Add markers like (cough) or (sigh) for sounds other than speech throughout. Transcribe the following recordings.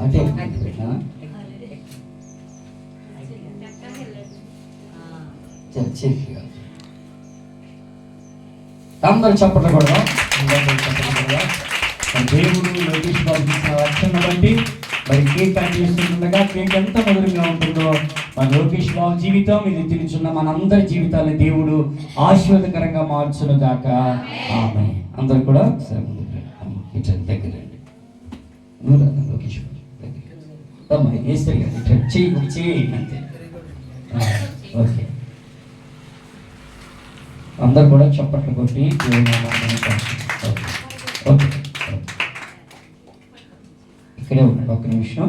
అంటే చర్చికి కాదు అందరూ చప్పట్లు కూడా దేవుడు లోకేష్ బాబు ఇచ్చిన రక్షణ బట్టి మరి కేక్ కట్ చేస్తుండగా కేక్ ఎంత మధురంగా ఉంటుందో మన లోకేష్ బాబు జీవితం ఇది తిరుగుతున్న మన అందరి జీవితాన్ని దేవుడు ఆశీర్వాదకరంగా మార్చును గాక. ఆమె అందరు కూడా ఒకసారి దగ్గర రండి. లోకేష్ బాబు కదా అంతే. ఓకే. అందరు కూడా చప్పట్లు కొట్టి ఓకే. ఓకే. ఇక్కడే ఉన్నాడు ఒక్క నిమిషం.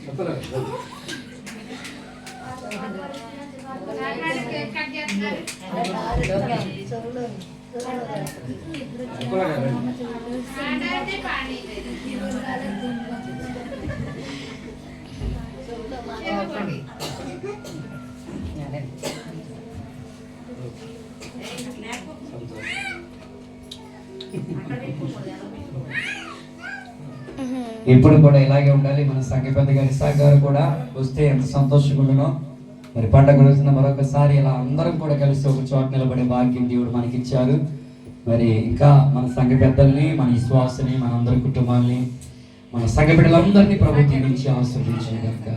చప్పట్లు కొట్టండి (laughs) ఇప్పుడు కూడా ఇలాగే ఉండాలి. మన సంఘ పెద్ద గారి సహకారం కూడా వస్తే ఎంత సంతోషంగా ఉండనో. మరి పండగ రోజున మరొకసారి ఇలా అందరం కూడా కలిసి ఒక చోట నిలబడే భాగ్యం దేవుడు మనకి ఇచ్చారు మరి ఇంకా మన సంఘ పెద్దల్ని మన విశ్వాసని మన అందరి కుటుంబాల్ని మన సంఘ బిడ్డలందరినీ ప్రభు దీవించి ఆస్వాదించాను కనుక.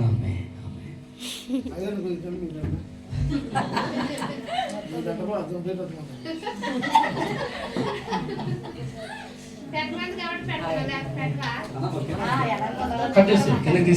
ఆమె పెట్టమంది కాబట్టి కట్టేసి